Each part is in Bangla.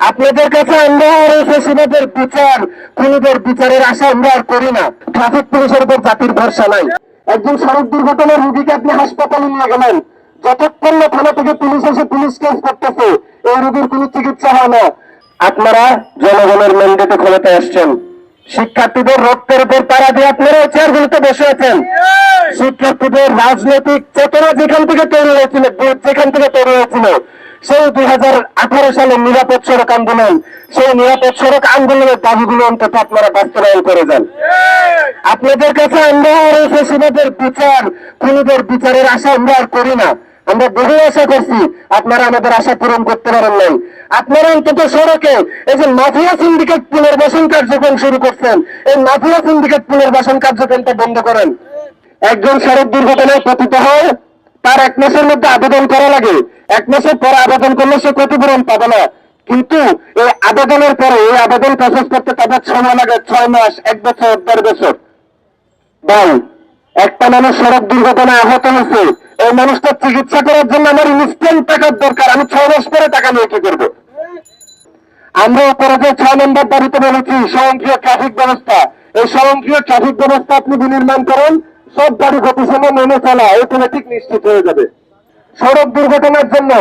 আপনাদের কাছে আমরা আর এই ফেসিবাদের বিচার খুনিদের বিচারের আশা আমরা আর করি না। ট্রাফিক পুলিশের উপর জাতির ভরসা নাই। একজন সড়ক দুর্ঘটনার রুগীকে আপনি হাসপাতালে নিয়ে গেলেন। যতক্ষণ না থানা থেকে পুলিশ এসে পুলিশ কেস করতেছে এই রোগীর কোনো চিকিৎসা হয় না। আপনারা জনগণের ম্যান্ডেটে ক্ষমতায় আসছেন। শিক্ষার্থীদের রক্তের উপর তারা দিয়ে আপনারা এই চেয়ারগুলোতে বসে আছেন। শিক্ষার্থীদের রাজনৈতিক চেতনা যেখান থেকে তৈরি হয়েছিল যেখান থেকে তৈরি হয়েছিল সেই দুই হাজার আঠারো সালে নিরাপদ সড়ক আন্দোলন, সেই নিরাপদ সড়ক আন্দোলনের দাবিগুলো অন্তত আপনারা বাস্তবায়ন করে যান। আপনাদের কাছে আমরা আর এই ফেসিবাদের বিচার, খুনিদের বিচারের আশা আমরা আর করি না। আমরা বহু আশা করছি, আপনারা আমাদের আশা পূরণ করতে পারেন নাই। আপনারা অন্তত সড়কে এই যে মাফিয়া সিন্ডিকেট পুনর্বাসন কার্যক্রম শুরু করছেন, এই মাফিয়া সিন্ডিকেট পুনর্বাসন কার্যক্রমটা বন্ধ করেন। একজন সড়ক দুর্ঘটনায় পতিত হয় তার এক মাসের মধ্যে আবেদন করা লাগে। এক মাসের পরে আবেদন করলে সে ক্ষতিপূরণ পাবে না। কিন্তু এই আবেদনের পরে এই আবেদন প্রসেস করতে তাদের সময় লাগে, ছয় মাস, এক বছর, দেড় বছর। ভাই, একটা মানুষ সড়ক দুর্ঘটনায় আহত হয়েছে। এই মানুষটার চিকিৎসা করার জন্য আমার ইনস্ট্যান্ট টাকার দরকার। আমি ছয় মাস পরে টাকা নিয়ে কি করব? আমরা যে ছয় নম্বর দাবিতে বলেছি, স্বয়ংক্রিয় ট্রাফিক ব্যবস্থা। এই স্বয়ংক্রিয় ট্রাফিক ব্যবস্থা আপনি বিনির্মাণ করেন। সব গাড়ি গতিসীমা মেনে চলা অটোমেটিক নিশ্চিত হয়ে যাবে। সড়ক দুর্ঘটনার জন্য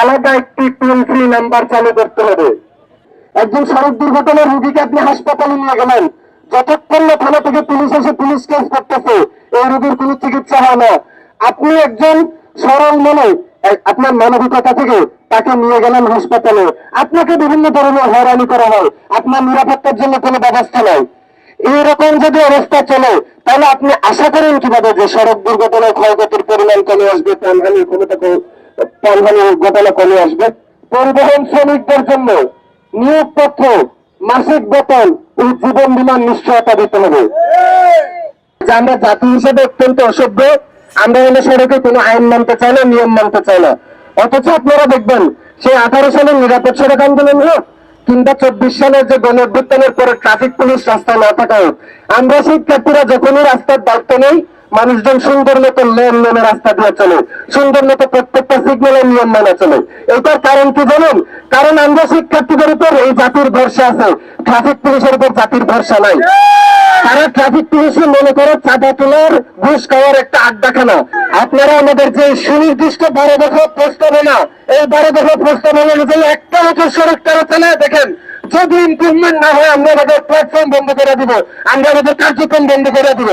আলাদা একটি টোল ফ্রি নাম্বার চালু করতে হবে। একজন সড়ক দুর্ঘটনার রুগীকে আপনি হাসপাতালে নিয়ে গেলেন। যতক্ষণ না থানা থেকে পুলিশ এসে পুলিশ কেস করতেছে, এই রোগীর কোনো চিকিৎসা হয় না। আপনি একজন সরল মনে আপনার মানবিকতা থেকে তাকে নিয়ে গেলেন হাসপাতালে। আপনাকে বিভিন্ন ধরনের হয়রানি করা হয়। আপনার নিরাপত্তার জন্য কোনো ব্যবস্থা নাই। এইরকম যদি অবস্থা চলে, তাহলে আপনি আশা করেন কীভাবে যে সড়ক দুর্ঘটনায় ক্ষয়ক্ষতির পরিমাণ কমে আসবে প্রাণহানির ক্ষমতা প্রাণহানির ঘটনা কমে আসবে? পরিবহন শ্রমিকদের জন্য নিয়োগপত্র মাসিক বেতন ও জীবন বিমার নিশ্চয়তা দিতে হবে। যে আমরা জাতি হিসেবে অত্যন্ত অসভ্য, আমরা হলে সড়কে কোনো আইন মানতে চাই না, নিয়ম মানতে চাই না। অথচ আপনারা দেখবেন, সেই আঠারো সালের নিরাপদ সড়ক আন্দোলন হোক কিংবা চব্বিশ সালের যে গণ পরে ট্রাফিক পুলিশ রাস্তায় না থাকা আমরা শিক্ষার্থীরা যখনই রাস্তার দায়িত্ব নেই মানুষজন সুন্দর মতো লেন লেনে রাস্তা দিয়ে চলে, সুন্দর মতো প্রত্যেকটা সিগন্যালের নিয়ম মানা চলে। এটার কারণ কি জানেন? কারণ আমরা শিক্ষার্থীদের উপর এই জাতির ভরসা আছে। ট্রাফিক পুলিশের উপর জাতির ভরসা নাই। তারা ট্রাফিক পুলিশে মনে করে চাঁদা তোলার, ঘুষ খাওয়ার একটা আড্ডাখানা। আপনারা আমাদের যে সুনির্দিষ্ট বারো দফা প্রস্তাবনা, এই বারো দফা প্রস্তাবনা অনুযায়ী একটা বছর সড়ক তারা চালায় দেখেন, যদি ইমপ্রুভমেন্ট না হয়, আমরা আমাদের প্ল্যাটফর্ম বন্ধ করে দিব। আমরা আমাদের কার্যক্রম বন্ধ করে দিব।